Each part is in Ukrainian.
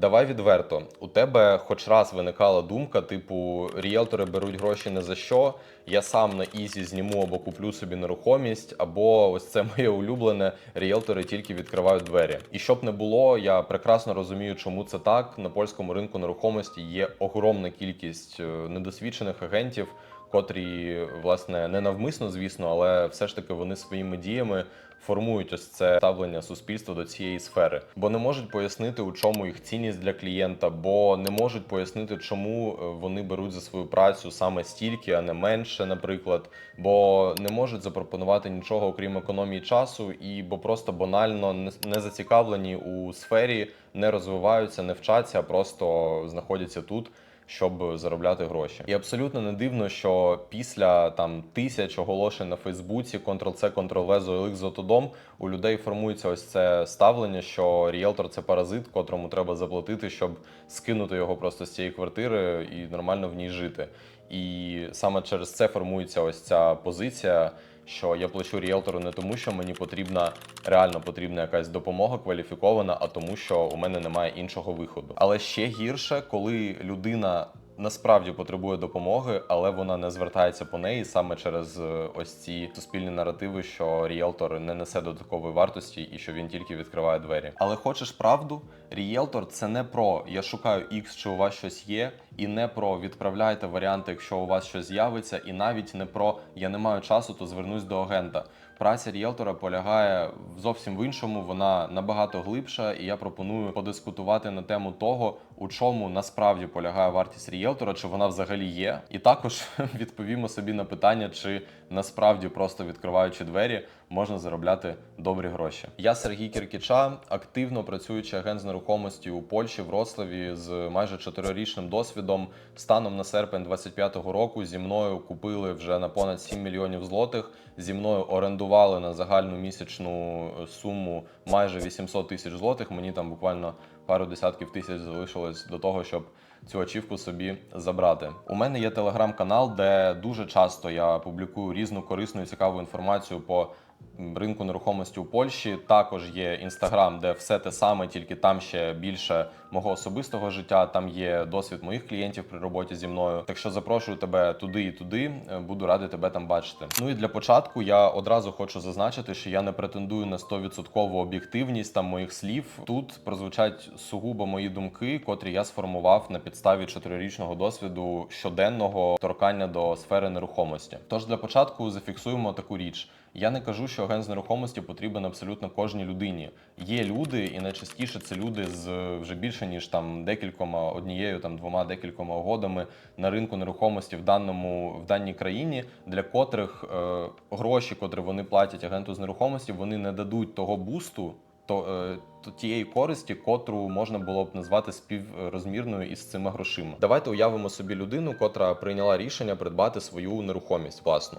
Давай відверто, у тебе хоч раз виникала думка, типу, ріелтори беруть гроші не за що. Я сам на ізі зніму або куплю собі нерухомість, або ось це моє улюблене. Ріелтори тільки відкривають двері. І щоб не було, я прекрасно розумію, чому це так. На польському ринку нерухомості є огромна кількість е, недосвідчених агентів, котрі власне не навмисно, звісно, але все ж таки вони своїми діями формують ось це ставлення суспільства до цієї сфери, бо не можуть пояснити, у чому їх цінність для клієнта, бо не можуть пояснити, чому е, вони беруть за свою працю саме стільки, а не менше, наприклад, бо не можуть запропонувати нічого окрім економії часу, і бо просто банально не- зацікавлені у сфері, не розвиваються, не вчаться, а просто знаходяться тут щоб заробляти гроші. І абсолютно не дивно, що після там тисяч оголошень на Фейсбуці, Ctrl-C, Ctrl-V, ZOLX, Зотодом, у людей формується ось це ставлення, що ріелтор це паразит, котрому треба заплатити, щоб скинути його просто з цієї квартири і нормально в ній жити. І саме через це формується ось ця позиція. Що я плачу ріелтору не тому, що мені потрібна реально потрібна якась допомога кваліфікована, а тому, що у мене немає іншого виходу. Але ще гірше, коли людина насправді потребує допомоги, але вона не звертається по неї саме через е, ось ці суспільні наративи, що ріелтор не несе додаткової вартості і що він тільки відкриває двері. Але хочеш правду? Ріелтор це не про я шукаю X, чи у вас щось є, і не про відправляйте варіанти, якщо у вас щось з'явиться, і навіть не про я не маю часу, то звернусь до агента. Праця ріелтора полягає зовсім в іншому. Вона набагато глибша, і я пропоную подискутувати на тему того, у чому насправді полягає вартість ріелтора, чи вона взагалі є. І також відповімо собі на питання, чи насправді просто відкриваючи двері можна заробляти добрі гроші. Я Сергій Кіркіча, активно працюючий агент з нерухомості у Польщі, Вроцлаві з майже чотирирічним досвідом. Станом на серпень 25-го року зі мною купили вже на понад 7 мільйонів злотих. Зі мною орендували на загальну місячну суму майже 800 тисяч злотих. Мені там буквально пару десятків тисяч залишилось до того, щоб цю ачівку собі забрати. У мене є телеграм-канал, де дуже часто я публікую різну корисну і цікаву інформацію по ринку нерухомості у Польщі. Також є інстаграм, де все те саме, тільки там ще більше мого особистого життя. Там є досвід моїх клієнтів при роботі зі мною. Так що запрошую тебе туди і туди. Е, Буду радий тебе там бачити. Ну і для початку я одразу хочу зазначити, що я не претендую на 100% об'єктивність там моїх слів. Тут прозвучать сугубо мої думки, котрі я сформував на підставі чотирирічного досвіду щоденного торкання до сфери нерухомості. Тож для початку зафіксуємо таку річ. Я не кажу, що агент з нерухомості потрібен абсолютно кожній людині. Є люди, і найчастіше це люди з вже більше ніж там декількома однією, там двома декількома угодами на ринку нерухомості в даному в даній країні, для котрих е, гроші, котрі вони платять агенту з нерухомості, вони не дадуть того бусту. То, е, тієї користі, котру можна було б назвати співрозмірною із цими грошима. Давайте уявимо собі людину, котра прийняла рішення придбати свою нерухомість власну.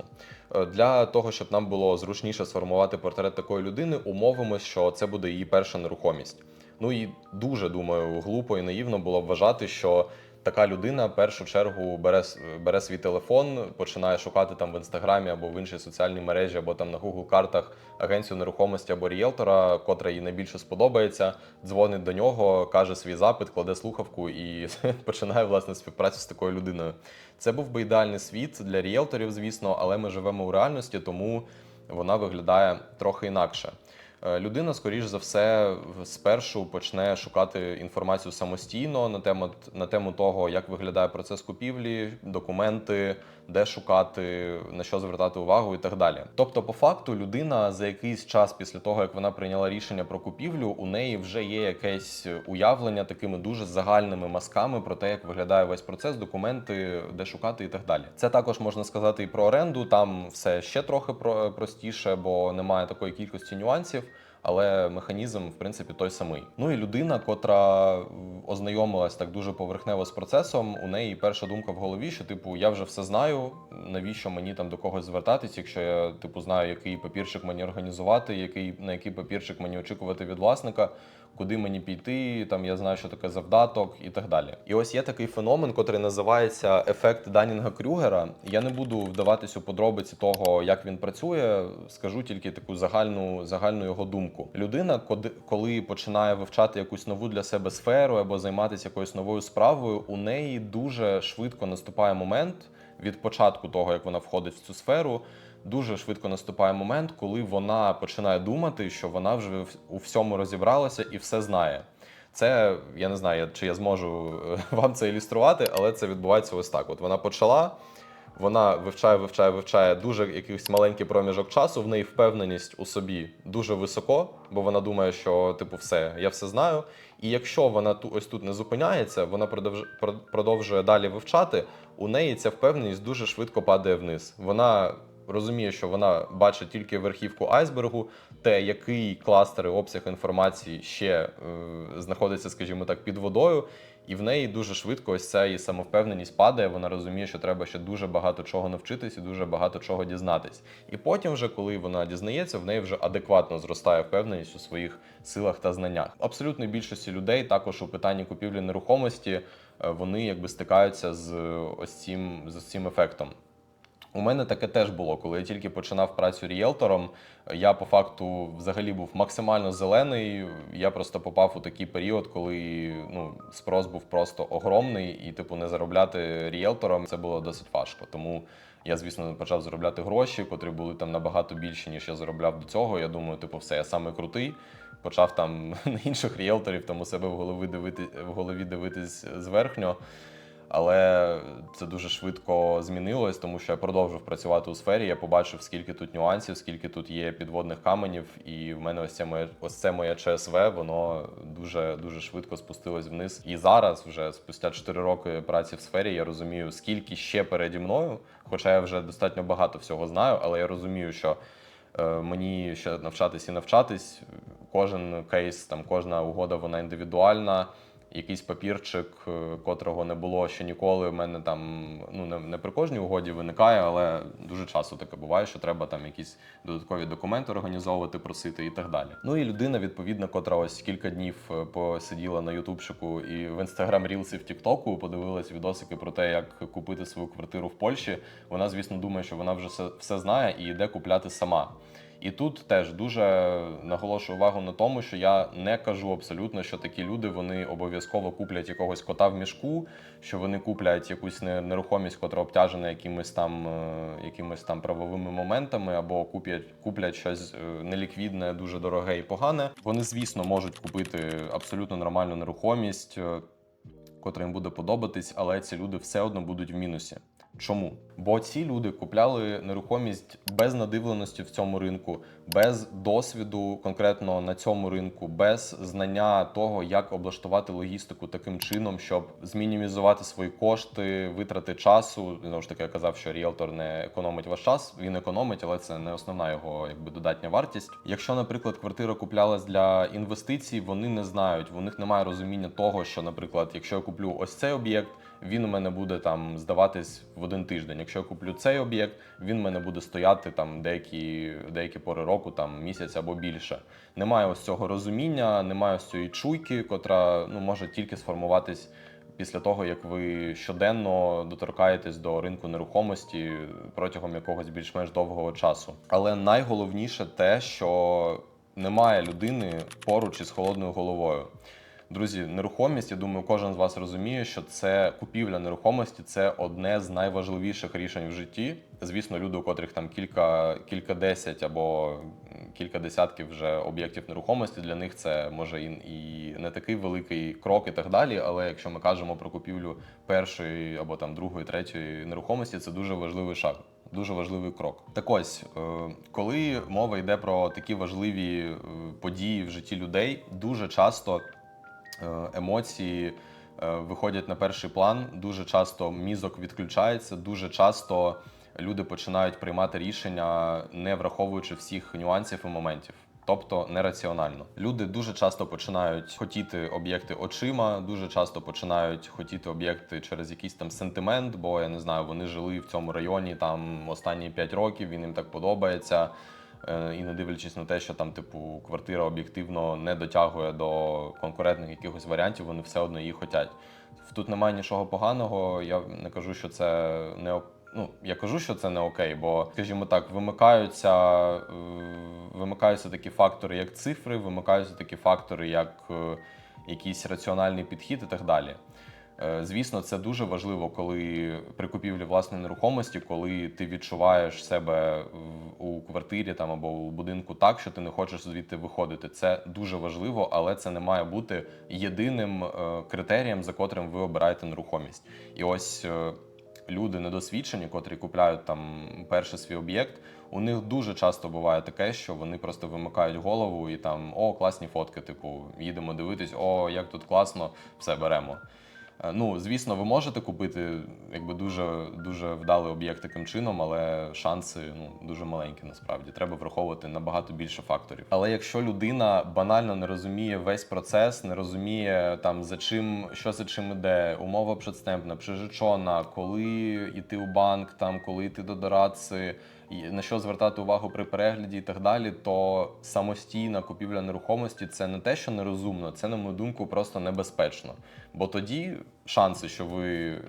Е, Для того, щоб нам було зручніше сформувати портрет такої людини, умовимось, що це буде її перша нерухомість. Ну і дуже думаю, глупо і наївно було б вважати, що така людина в першу чергу бере, бере свій телефон, починає шукати там в інстаграмі або в іншій соціальній мережі, або там на Google картах агенцію нерухомості або ріелтора, котра їй найбільше сподобається, дзвонить до нього, каже свій запит, кладе слухавку і починає власне співпрацю з такою людиною. Це був би ідеальний світ для ріелторів, звісно, але ми живемо у реальності, тому вона виглядає трохи інакше. Е, Людина, скоріш за все, спершу почне шукати інформацію самостійно на тему, на тему того, як виглядає процес купівлі, документи, де шукати, на що звертати увагу і так далі. Тобто, по факту, людина за якийсь час після того, як вона прийняла рішення про купівлю, у неї вже є якесь уявлення такими дуже загальними мазками про те, як виглядає весь процес, документи, де шукати і так далі. Це також можна сказати і про оренду. Там все ще трохи про- простіше, бо немає такої кількості нюансів. Але механізм, в принципі, той самий. Ну і людина, котра ознайомилась так дуже поверхнево з процесом, у неї перша думка в голові, що типу я вже все знаю. Навіщо мені там до когось звертатись, якщо я типу знаю, який папірчик мені організувати, який на який папірчик мені очікувати від власника. Куди мені піти, там я знаю, що таке завдаток і так далі. І ось є такий феномен, котрий називається ефект Данінга Крюгера. Я не буду вдаватись у подробиці того, як він працює, скажу тільки таку загальну, загальну його думку. Людина, коли починає вивчати якусь нову для себе сферу або займатися якоюсь новою справою, у неї дуже швидко наступає момент від початку того, як вона входить в цю сферу. Дуже швидко наступає момент, коли вона починає думати, що вона вже у всьому розібралася і все знає. Це я не знаю, чи я зможу е, вам це ілюструвати, але це відбувається ось так. От вона почала, вона вивчає, вивчає, вивчає дуже якийсь маленький проміжок часу. В неї впевненість у собі дуже високо, бо вона думає, що типу, все, я все знаю. І якщо вона ту ось тут не зупиняється, вона продовж- продовжує далі вивчати. У неї ця впевненість дуже швидко падає вниз. Вона розуміє, що вона бачить тільки верхівку айсбергу, те, який кластер і обсяг інформації ще е, знаходиться, скажімо так, під водою. І в неї дуже швидко ось ця її самовпевненість падає. Вона розуміє, що треба ще дуже багато чого навчитись і дуже багато чого дізнатись. І потім, вже коли вона дізнається, в неї вже адекватно зростає впевненість у своїх силах та знаннях. Абсолютно більшості людей також у питанні купівлі нерухомості е, вони якби стикаються з ось цим з цим ефектом. У мене таке теж було, коли я тільки починав працю ріелтором. Я по факту взагалі був максимально зелений. Я просто попав у такий період, коли ну спрос був просто огромний, і типу не заробляти ріелтором це було досить важко. Тому я, звісно, почав заробляти гроші, котрі були там набагато більші, ніж я заробляв до цього. Я думаю, типу, все, я саме крутий. Почав там на інших ріелторів там у себе в голові дивити в голові дивитись зверхньо. Але це дуже швидко змінилось, тому що я продовжив працювати у сфері. Я побачив, скільки тут нюансів, скільки тут є підводних каменів, і в мене ось це моє ось це моє ЧСВ, воно дуже дуже швидко спустилось вниз. І зараз, вже спустя 4 роки праці в сфері, я розумію, скільки ще переді мною. Хоча я вже достатньо багато всього знаю, але я розумію, що е, мені ще навчатись і навчатись. Кожен кейс, там кожна угода, вона індивідуальна якийсь папірчик, е, котрого не було ще ніколи. в мене там ну не, не при кожній угоді виникає, але дуже часто таке буває, що треба там якісь додаткові документи організовувати, просити і так далі. Ну і людина, відповідно, котра ось кілька днів е, посиділа на Ютубчику і в інстаграм Рілсі в Тіктоку, подивилась відосики про те, як купити свою квартиру в Польщі. Вона, звісно, думає, що вона вже все, все знає і йде купляти сама. І тут теж дуже наголошую увагу на тому, що я не кажу абсолютно, що такі люди вони обов'язково куплять якогось кота в мішку, що вони куплять якусь нерухомість, котра обтяжена якимись там, е, якимись там правовими моментами, або куплять, куплять щось е, неліквідне, дуже дороге і погане. Вони, звісно, можуть купити абсолютно нормальну нерухомість, е, котра їм буде подобатись, але ці люди все одно будуть в мінусі. Чому? Бо ці люди купляли нерухомість без надивленості в цьому ринку, без досвіду конкретно на цьому ринку, без знання того, як облаштувати логістику таким чином, щоб змінімізувати свої кошти, витрати часу. Знову ж таки, я казав, що ріелтор не економить ваш час. Він економить, але це не основна його якби додатня вартість. Якщо, наприклад, квартира куплялась для інвестицій, вони не знають, у них немає розуміння того, що, наприклад, якщо я куплю ось цей об'єкт, він у мене буде там здаватись в один тиждень. Якщо я куплю цей об'єкт, він у мене буде стояти там деякі, деякі пори року, там місяць або більше. Немає ось цього розуміння, немає ось цієї чуйки, котра ну може тільки сформуватись. Після того, як ви щоденно доторкаєтесь до ринку нерухомості протягом якогось більш-менш довгого часу. Але найголовніше те, що немає людини поруч із холодною головою. Друзі, нерухомість, я думаю, кожен з вас розуміє, що це купівля нерухомості це одне з найважливіших рішень в житті. Звісно, люди, у котрих там кілька, кілька десять або кілька десятків вже об'єктів нерухомості, для них це може і, і не такий великий крок, і так далі. Але якщо ми кажемо про купівлю першої або там другої, третьої нерухомості, це дуже важливий шаг. Дуже важливий крок. Так ось, е, коли мова йде про такі важливі е, події в житті людей, дуже часто емоції е, виходять на перший план. Дуже часто мізок відключається, дуже часто люди починають приймати рішення, не враховуючи всіх нюансів і моментів. Тобто нераціонально. Люди дуже часто починають хотіти об'єкти очима, дуже часто починають хотіти об'єкти через якийсь там сентимент, бо я не знаю, вони жили в цьому районі там останні 5 років, він їм так подобається. Е, і не дивлячись на те, що там, типу, квартира об'єктивно не дотягує до конкурентних якихось варіантів, вони все одно її хотять. Тут немає нічого поганого. Я не кажу, що це не ну, я кажу, що це не окей, бо, скажімо так, вимикаються, е, вимикаються такі фактори, як цифри, вимикаються такі фактори, як е, якийсь раціональний підхід і так далі. Е, Звісно, це дуже важливо, коли при купівлі власної нерухомості, коли ти відчуваєш себе у квартирі там або у будинку так, що ти не хочеш звідти виходити. Це дуже важливо, але це не має бути єдиним е, критерієм, за котрим ви обираєте нерухомість. І ось е, люди недосвідчені, котрі купляють там перший свій об'єкт. У них дуже часто буває таке, що вони просто вимикають голову і там о, класні фотки. Типу, їдемо дивитись, о, як тут класно, все беремо. Е, Ну, звісно, ви можете купити якби дуже дуже вдалий об'єкт таким чином, але шанси ну дуже маленькі насправді. Треба враховувати набагато більше факторів. Але якщо людина банально не розуміє весь процес, не розуміє там за чим, що за чим іде, умова предстемпна, прижичона, коли йти у банк, там коли йти до дорадці, на що звертати увагу при перегляді і так далі, то самостійна купівля нерухомості це не те, що нерозумно, це, на мою думку, просто небезпечно. Бо тоді шанси, що ви е,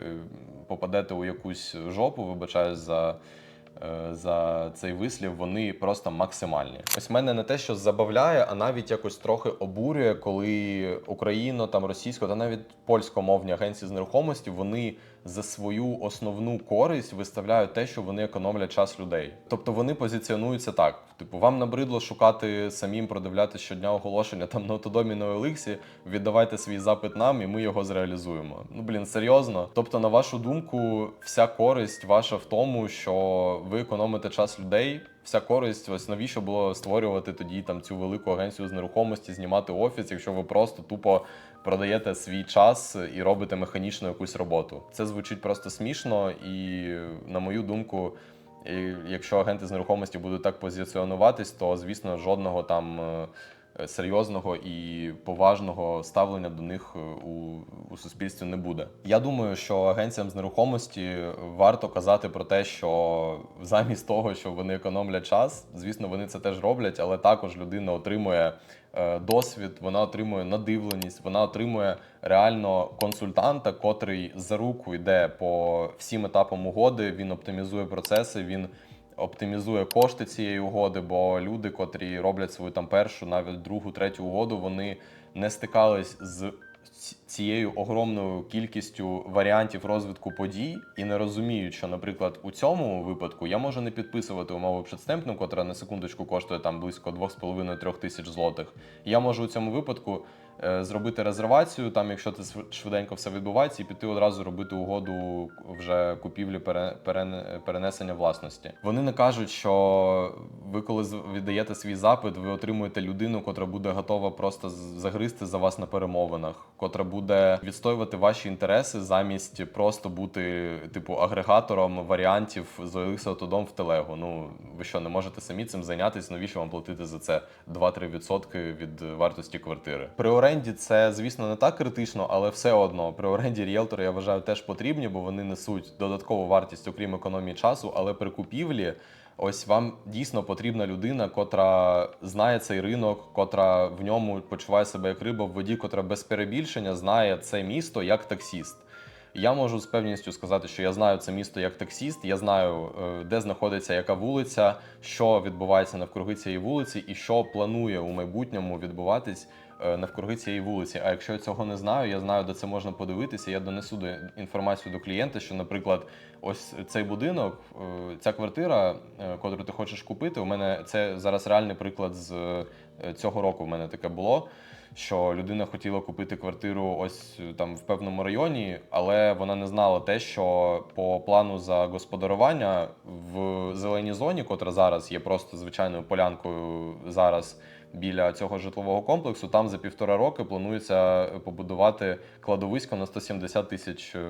попадете у якусь жопу, вибачаюсь за. е, За цей вислів вони просто максимальні. Ось мене не те, що забавляє, а навіть якось трохи обурює, коли україно, там російсько та навіть польськомовні агенції з нерухомості вони за свою основну користь виставляють те, що вони економлять час людей. Тобто вони позиціонуються так: типу, вам набридло шукати самим продивляти щодня оголошення там на Автодомі на Еликсі, віддавайте свій запит нам, і ми його зреалізуємо. Ну блін, серйозно. Тобто, на вашу думку, вся користь ваша в тому, що ви економите час людей. Вся користь, ось навіщо було створювати тоді там цю велику агенцію з нерухомості, знімати офіс, якщо ви просто тупо продаєте свій час і робите механічну якусь роботу. Це звучить просто смішно, і на мою думку, і якщо агенти з нерухомості будуть так позиціонуватись, то звісно жодного там. Е, Серйозного і поважного ставлення до них е, у, у суспільстві не буде. Я думаю, що агенціям з нерухомості варто казати про те, що замість того, що вони економлять час, звісно, вони це теж роблять, але також людина отримує е, досвід, вона отримує надивленість, вона отримує реально консультанта, котрий за руку йде по всім етапам угоди. Він оптимізує процеси, він оптимізує кошти цієї угоди, бо люди, котрі роблять свою там першу, навіть другу, третю угоду, вони не стикались з цією огромною кількістю варіантів розвитку подій і не розуміють, що, наприклад, у цьому випадку я можу не підписувати умову предстемпну, котра на секундочку коштує там близько 2,5-3 тисяч злотих. Я можу у цьому випадку зробити резервацію, там, якщо це швиденько все відбувається, і піти одразу робити угоду вже купівлі перенесення власності. Вони не кажуть, що ви, коли віддаєте свій запит, ви отримуєте людину, котра буде готова просто загризти за вас на перемовинах, котра буде відстоювати ваші інтереси замість просто бути типу агрегатором варіантів з OLX в телегу. Ну ви що, не можете самі цим зайнятися? Навіщо вам платити за це 2-3% від вартості квартири? При оренді це, звісно, не так критично, але все одно при оренді ріелтори я вважаю теж потрібні, бо вони несуть додаткову вартість, окрім економії часу. Але при купівлі ось вам дійсно потрібна людина, котра знає цей ринок, котра в ньому почуває себе як риба в воді, котра без перебільшення знає це місто як таксіст. Я можу з певністю сказати, що я знаю це місто як таксіст. Я знаю, е, де знаходиться яка вулиця, що відбувається навкруги цієї вулиці, і що планує у майбутньому відбуватись навкруги цієї вулиці. А якщо я цього не знаю, я знаю, де це можна подивитися. Я донесу до інформацію до клієнта, що, наприклад, ось цей будинок, е, ця квартира, е, котру ти хочеш купити. У мене це зараз реальний приклад з е, цього року. У мене таке було. Що людина хотіла купити квартиру ось е, там в певному районі, але вона не знала те, що по плану за господарування в зеленій зоні, котра зараз є просто звичайною полянкою зараз біля цього житлового комплексу, там за півтора роки планується побудувати кладовисько на 170 тисяч е,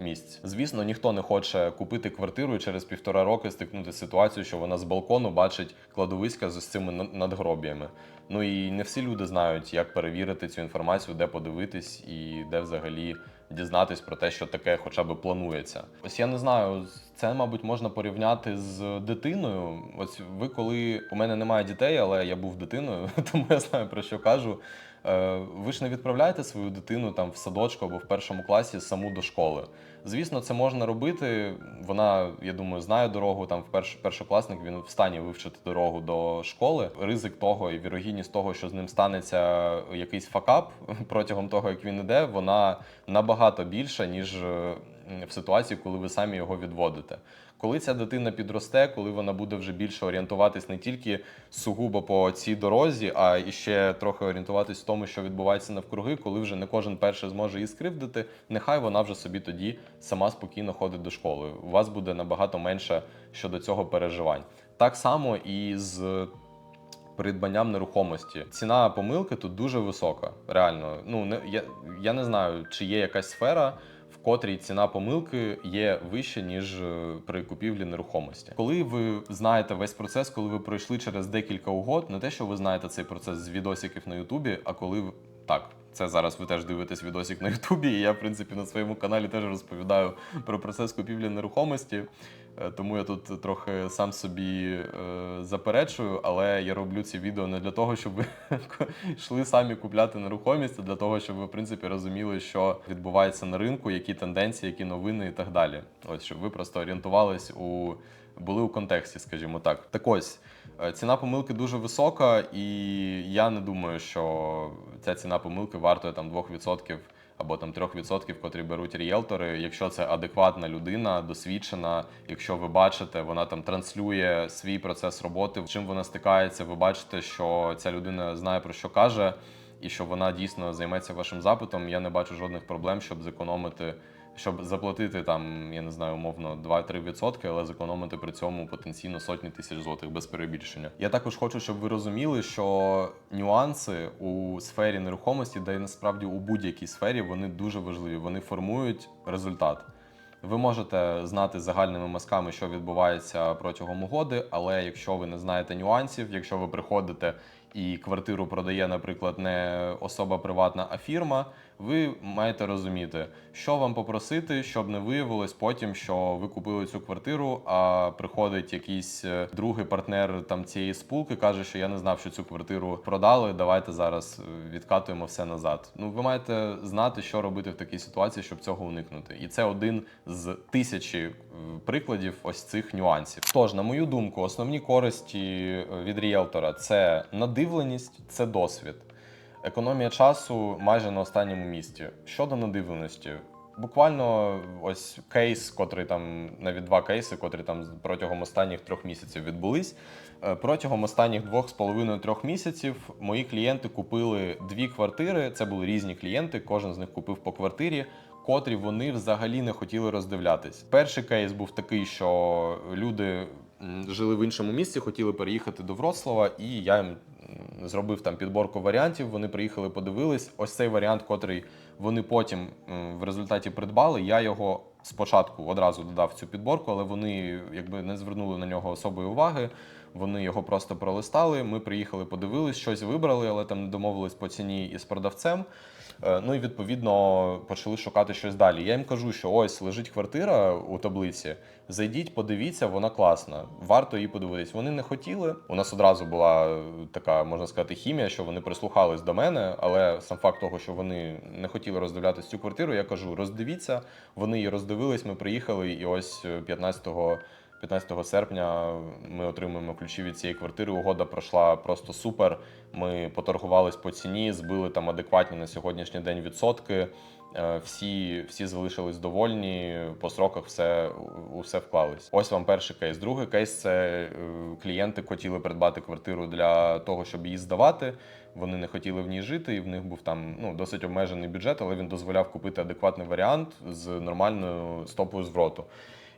місць. Звісно, ніхто не хоче купити квартиру і через півтора роки стикнути ситуацію, що вона з балкону бачить кладовиська з цими над- надгроб'ями. Ну і не всі люди знають, як перевірити цю інформацію, де подивитись і де взагалі дізнатись про те, що таке хоча б планується. Ось я не знаю, це, мабуть, можна порівняти з дитиною. Ось ви, коли у мене немає дітей, але я був дитиною, тому я знаю про що кажу. Е, Ви ж не відправляєте свою дитину там в садочку або в першому класі саму до школи. Звісно, це можна робити. Вона, я думаю, знає дорогу. Там перш, першокласник він в стані вивчити дорогу до школи. Ризик того і вірогідність того, що з ним станеться якийсь факап протягом того, як він іде, вона набагато більша, ніж е, в ситуації, коли ви самі його відводите. Коли ця дитина підросте, коли вона буде вже більше орієнтуватись не тільки сугубо по цій дорозі, а і ще трохи орієнтуватись в тому, що відбувається навкруги, коли вже не кожен перший зможе її скривдити, нехай вона вже собі тоді сама спокійно ходить до школи. У вас буде набагато менше щодо цього переживань. Так само і з придбанням нерухомості. Ціна помилки тут дуже висока. Реально, ну не я, я не знаю, чи є якась сфера. Котрій ціна помилки є вища, ніж е, при купівлі нерухомості. Коли ви знаєте весь процес, коли ви пройшли через декілька угод, не те, що ви знаєте цей процес з відосиків на Ютубі, а коли так, це зараз ви теж дивитесь відосик на Ютубі, і я, в принципі, на своєму каналі теж розповідаю про процес купівлі нерухомості. Е, Тому я тут трохи сам собі е, заперечую, але я роблю ці відео не для того, щоб ви йшли самі купляти нерухомість, а для того, щоб ви в принципі розуміли, що відбувається на ринку, які тенденції, які новини і так далі. Ось щоб ви просто орієнтувались у були у контексті, скажімо так. Так ось е, ціна помилки дуже висока, і я не думаю, що ця ціна помилки вартує там 2% або там 3%, котрі беруть ріелтори. Якщо це адекватна людина, досвідчена, якщо ви бачите, вона там транслює свій процес роботи, чим вона стикається, ви бачите, що ця людина знає про що каже, і що вона дійсно займеться вашим запитом. Я не бачу жодних проблем, щоб зекономити. Щоб заплатити там, я не знаю, умовно 2-3%, але зекономити при цьому потенційно сотні тисяч злотих без перебільшення. Я також хочу, щоб ви розуміли, що нюанси у сфері нерухомості, де насправді у будь-якій сфері, вони дуже важливі. Вони формують результат. Ви можете знати загальними мазками, що відбувається протягом угоди, але якщо ви не знаєте нюансів, якщо ви приходите і квартиру продає, наприклад, не особа приватна, а фірма, ви маєте розуміти, що вам попросити, щоб не виявилось потім, що ви купили цю квартиру, а приходить якийсь е, другий партнер там цієї спулки, каже, що я не знав, що цю квартиру продали. Давайте зараз е, відкатуємо все назад. Ну, ви маєте знати, що робити в такій ситуації, щоб цього уникнути. І це один з тисячі е, прикладів ось цих нюансів. Тож, на мою думку, основні користі від ріелтора це надивленість, це досвід. Економія часу майже на останньому місці. Щодо надивленості, буквально ось кейс, котрий там навіть два кейси, котрі там протягом останніх трьох місяців відбулись. Е, Протягом останніх двох з половиною трьох місяців мої клієнти купили дві квартири. Це були різні клієнти, кожен з них купив по квартирі. Котрі вони взагалі не хотіли роздивлятись. Перший кейс був такий, що люди жили в іншому місці, хотіли переїхати до Вроцлава, і я їм зробив там підборку варіантів. Вони приїхали, подивились. Ось цей варіант, котрий вони потім в результаті придбали. Я його спочатку одразу додав цю підборку, але вони якби не звернули на нього особої уваги. Вони його просто пролистали. Ми приїхали, подивились, щось вибрали, але там не домовились по ціні із продавцем. Е, Ну і відповідно почали шукати щось далі. Я їм кажу, що ось лежить квартира у таблиці. Зайдіть, подивіться, вона класна. Варто її подивитись. Вони не хотіли. У нас одразу була така, можна сказати, хімія, що вони прислухались до мене, але сам факт того, що вони не хотіли роздивлятися цю квартиру, я кажу: роздивіться. Вони її роздивились. Ми приїхали, і ось е, 15 15 серпня ми отримуємо ключі від цієї квартири. Угода пройшла просто супер. Ми поторгувались по ціні, збили там адекватні на сьогоднішній день відсотки. Е, Всі, всі залишились довольні, по сроках все, усе вклались. Ось вам перший кейс. Другий кейс це е, клієнти хотіли придбати квартиру для того, щоб її здавати. Вони не хотіли в ній жити, і в них був там ну, досить обмежений бюджет, але він дозволяв купити адекватний варіант з нормальною стопою звороту.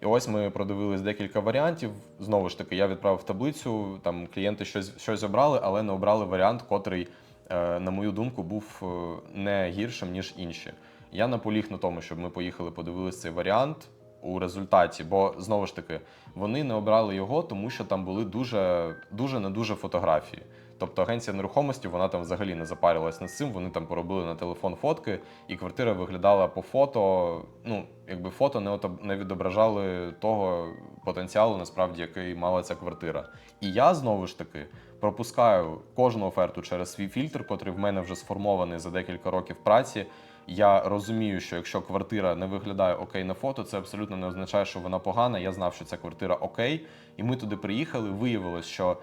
І ось ми продивились декілька варіантів. Знову ж таки, я відправив таблицю. Там клієнти щось, щось обрали, але не обрали варіант, котрий, е, на мою думку, був е, не гіршим, ніж інші. Я наполіг на тому, щоб ми поїхали, подивились цей варіант у результаті, бо знову ж таки вони не обрали його, тому що там були дуже дуже не дуже фотографії. Тобто агенція нерухомості вона там взагалі не запарилась над цим. Вони там поробили на телефон фотки, і квартира виглядала по фото. Ну, якби фото не не відображали того потенціалу, насправді, який мала ця квартира. І я знову ж таки пропускаю кожну оферту через свій фільтр, котрий в мене вже сформований за декілька років праці. Я розумію, що якщо квартира не виглядає окей на фото, це абсолютно не означає, що вона погана. Я знав, що ця квартира окей. І ми туди приїхали. Виявилось, що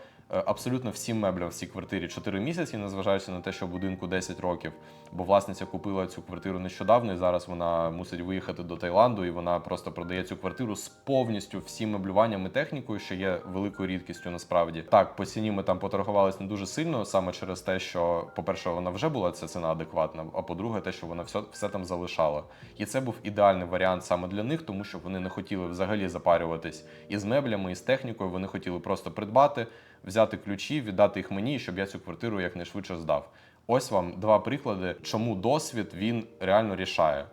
абсолютно всім меблям в цій квартирі 4 місяці, незважаючи на те, що будинку 10 років. Бо власниця купила цю квартиру нещодавно, і зараз вона мусить виїхати до Таїланду, і вона просто продає цю квартиру з повністю всім меблюванням і технікою, що є великою рідкістю насправді. Так, по ціні ми там поторгувалися не дуже сильно, саме через те, що, по-перше, вона вже була ця ціна адекватна, а по-друге, те, що вона все, все там залишала. І це був ідеальний варіант саме для них, тому що вони не хотіли взагалі запарюватись із меблями, і з технікою. Вони хотіли просто придбати, взяти ключі, віддати їх мені, щоб я цю квартиру якнайшвидше здав. Ось вам два приклади, чому досвід він реально рішає.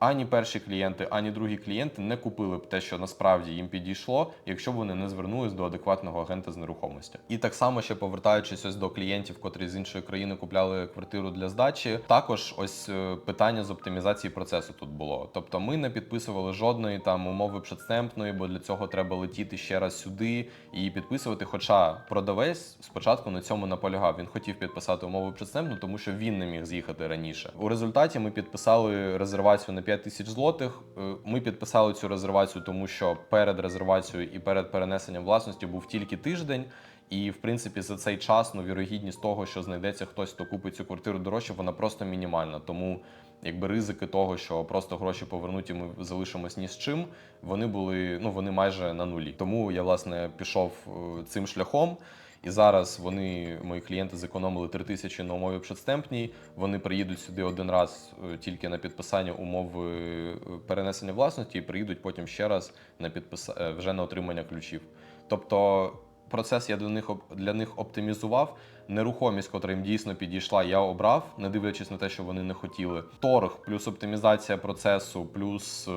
Ані перші клієнти, ані другі клієнти не купили б те, що насправді їм підійшло, якщо б вони не звернулись до адекватного агента з нерухомості. І так само ще повертаючись ось до клієнтів, котрі з іншої країни купляли квартиру для здачі. Також ось е, питання з оптимізації процесу тут було. Тобто, ми не підписували жодної там умови предстемпної, бо для цього треба летіти ще раз сюди і підписувати. Хоча продавець спочатку на цьому наполягав. Він хотів підписати умову предстемпну, тому що він не міг з'їхати раніше. У результаті ми підписали резервацію на 5 тисяч злотих. Е, Ми підписали цю резервацію, тому що перед резервацією і перед перенесенням власності був тільки тиждень. І в принципі за цей час ну, вірогідність того, що знайдеться хтось, хто купить цю квартиру дорожче, вона просто мінімальна. Тому якби ризики того, що просто гроші повернуть і ми залишимось ні з чим, вони були ну вони майже на нулі. Тому я власне пішов е, цим шляхом. І зараз вони, мої клієнти, зекономили 3 тисячі на умові предстемпній. Вони приїдуть сюди один раз е, тільки на підписання умови е, перенесення власності, і приїдуть потім ще раз на підпис... е, вже на отримання ключів. Тобто процес я для них для них оптимізував. Нерухомість, котра їм дійсно підійшла, я обрав, не дивлячись на те, що вони не хотіли. Торг, плюс оптимізація процесу, плюс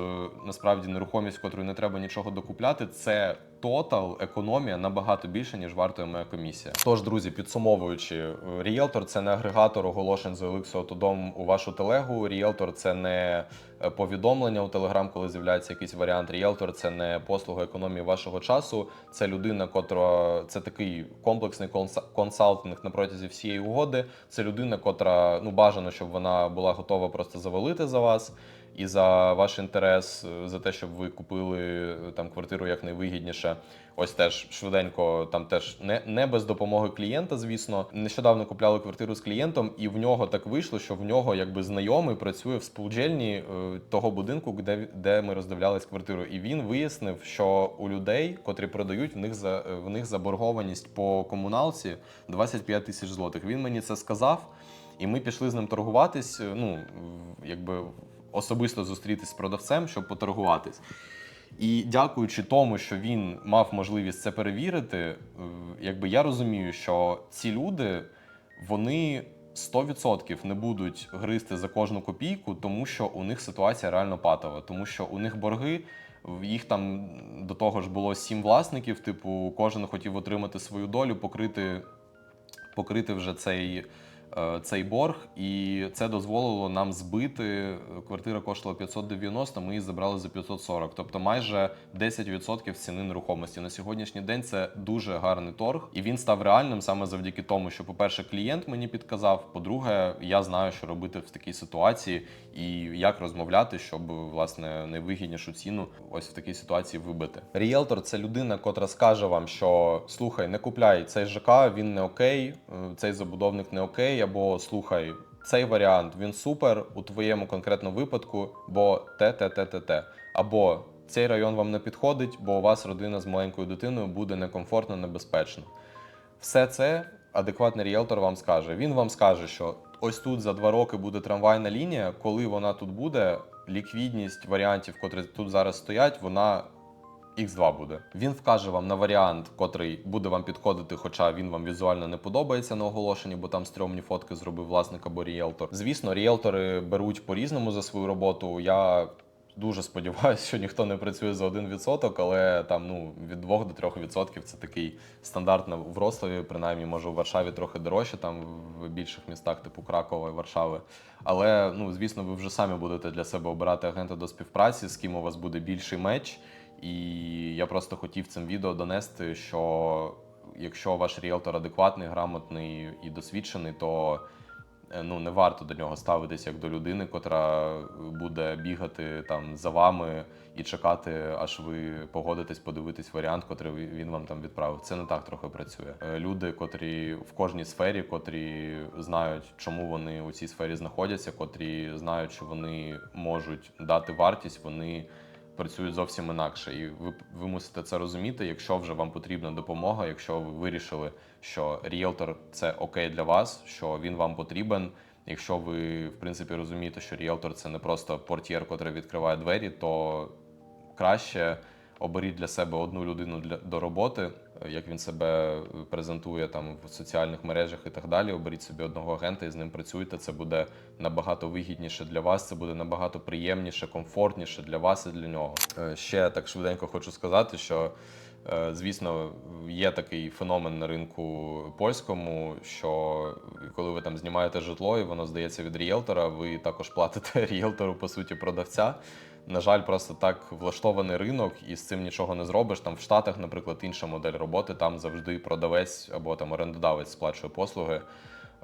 насправді нерухомість, котрою не треба нічого докупляти. Це тотал економія набагато більше, ніж вартує моя комісія. Тож, друзі, підсумовуючи, Ріелтор це не агрегатор оголошень з OLX Autodom у вашу телегу. Ріелтор це не е, повідомлення у Телеграм, коли з'являється якийсь варіант. Ріелтор це не послуга економії вашого часу. Це людина, котра це такий комплексний конса- консалтинг на протязі всієї угоди. Це людина, котра ну бажано, щоб вона була готова просто завалити за вас. І за ваш інтерес, е, за те, щоб ви купили е, там квартиру якнайвигідніше. Ось теж швиденько, там теж не, не без допомоги клієнта, звісно. Нещодавно купляли квартиру з клієнтом, і в нього так вийшло, що в нього якби знайомий працює в спілджельні е, того будинку, де, де ми роздивлялись квартиру. І він вияснив, що у людей, котрі продають, в них за в них заборгованість по комуналці 25 тисяч злотих. Він мені це сказав, і ми пішли з ним торгуватись. Ну якби особисто зустрітись з продавцем, щоб поторгуватись. І дякуючи тому, що він мав можливість це перевірити, е, якби я розумію, що ці люди вони 100% не будуть гризти за кожну копійку, тому що у них ситуація реально патова, тому що у них борги. Їх там до того ж було сім власників. Типу, кожен хотів отримати свою долю, покрити, покрити вже цей, цей борг, і це дозволило нам збити. Квартира коштувала 590, ми її забрали за 540. Тобто майже 10% ціни нерухомості. На сьогоднішній день це дуже гарний торг, і він став реальним саме завдяки тому, що, по-перше, клієнт мені підказав. По-друге, я знаю, що робити в такій ситуації і як розмовляти, щоб власне найвигіднішу ціну ось в такій ситуації вибити. Ріелтор це людина, котра скаже вам, що слухай, не купляй цей ЖК, він не окей, е, цей забудовник не окей, або слухай. Цей варіант він супер у твоєму конкретному випадку, бо те, те, те, те, те. Або цей район вам не підходить, бо у вас родина з маленькою дитиною буде некомфортно, небезпечно. Все це адекватний ріелтор вам скаже. Він вам скаже, що ось тут за два роки буде трамвайна лінія. Коли вона тут буде, ліквідність варіантів, котрі тут зараз стоять, вона X2 буде. Він вкаже вам на варіант, котрий буде вам підходити, хоча він вам візуально не подобається на оголошенні, бо там стрьомні фотки зробив власник або ріелтор. Звісно, ріелтори беруть по-різному за свою роботу. Я дуже сподіваюся, що ніхто не працює за 1%, але там ну, від 2 до 3% це такий стандарт на в Рославі, принаймні, може у Варшаві трохи дорожче, там в більших містах, типу Кракова і Варшави. Але ну, звісно, ви вже самі будете для себе обирати агента до співпраці, з ким у вас буде більший меч. І я просто хотів цим відео донести, що якщо ваш ріелтор адекватний, грамотний і досвідчений, то е, ну не варто до нього ставитись як до людини, котра буде бігати там за вами і чекати, аж ви погодитесь подивитись варіант, котрий він вам там відправив. Це не так трохи працює. Е, Люди, котрі в кожній сфері, котрі знають, чому вони у цій сфері знаходяться, котрі знають, що вони можуть дати вартість, вони працюють зовсім інакше. І ви, ви мусите це розуміти, якщо вже вам потрібна допомога, якщо ви вирішили, що ріелтор це окей для вас, що він вам потрібен. Якщо ви в принципі розумієте, що ріелтор це не просто портьєр, котрий відкриває двері, то краще оберіть для себе одну людину для до роботи, як він себе презентує там в соціальних мережах і так далі. Оберіть собі одного агента і з ним працюйте. Це буде набагато вигідніше для вас. Це буде набагато приємніше, комфортніше для вас і для нього. Е, Ще так швиденько хочу сказати, що. е, Звісно, є такий феномен на ринку польському, що коли ви там знімаєте житло і воно здається від ріелтора, ви також платите ріелтору, по суті, продавця. На жаль, просто так влаштований ринок, і з цим нічого не зробиш. Там в Штатах, наприклад, інша модель роботи. Там завжди продавець або там орендодавець сплачує послуги,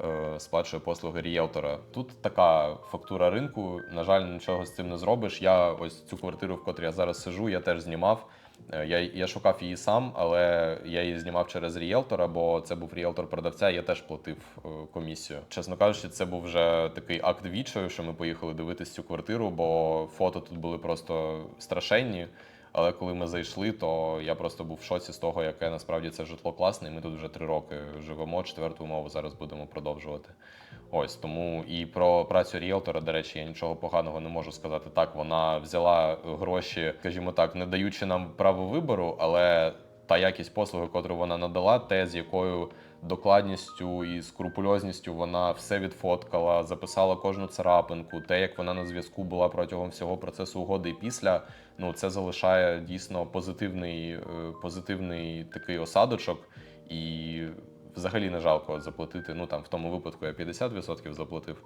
е, сплачує послуги ріелтора. Тут така фактура ринку. На жаль, нічого з цим не зробиш. Я ось цю квартиру, в котрій я зараз сижу, я теж знімав. Е, Я, я шукав її сам, але я її знімав через ріелтора, бо це був ріелтор продавця, я теж платив е, комісію. Чесно кажучи, це був вже такий акт відчаю, що ми поїхали дивитись цю квартиру, бо фото тут були просто страшенні. Але коли ми зайшли, то я просто був в шоці з того, яке насправді це житло класне. І ми тут вже три роки живемо. Четверту умову зараз будемо продовжувати. Ось тому і про працю ріелтора, до речі, я нічого поганого не можу сказати. Так, вона взяла гроші, скажімо так, не даючи нам право вибору, але та якість послуги, котру вона надала, те, з якою докладністю і скрупульозністю вона все відфоткала, записала кожну царапинку, те, як вона на зв'язку була протягом всього процесу угоди і після. Ну це залишає дійсно позитивний, е, позитивний такий осадочок і. Взагалі не жалко заплатити. Ну там в тому випадку я 50% заплатив.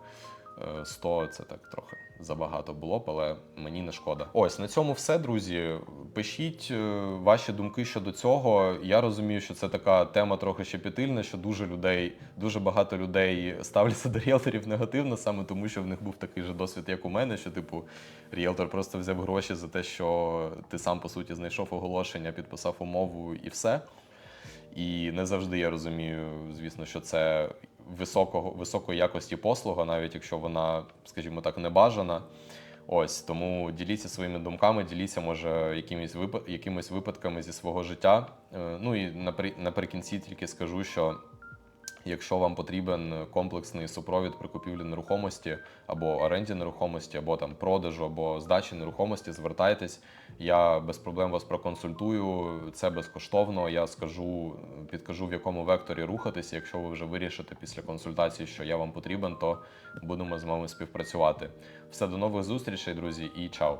Е, 100 це так трохи забагато було б, але мені не шкода. Ось на цьому все, друзі. Пишіть е, ваші думки щодо цього. Я розумію, що це така тема трохи щепетильна, що дуже людей, дуже багато людей ставляться до ріелторів негативно, саме тому, що в них був такий же досвід, як у мене, що типу ріелтор просто взяв гроші за те, що ти сам по суті знайшов оголошення, підписав умову і все. І не завжди я розумію, звісно, що це високого, високої якості послуга, навіть якщо вона, скажімо так, не бажана. Ось тому діліться своїми думками, діліться, може, якимись випад, якимись випадками зі свого життя. Е, Ну і напри- наприкінці тільки скажу, що якщо вам потрібен комплексний супровід при купівлі нерухомості або оренді нерухомості, або там продажу, або здачі нерухомості, звертайтесь. Я без проблем вас проконсультую. Це безкоштовно. Я скажу, підкажу в якому векторі рухатися. Якщо ви вже вирішите після консультації, що я вам потрібен, то будемо з вами співпрацювати. Все до нових зустрічей, друзі, і чао!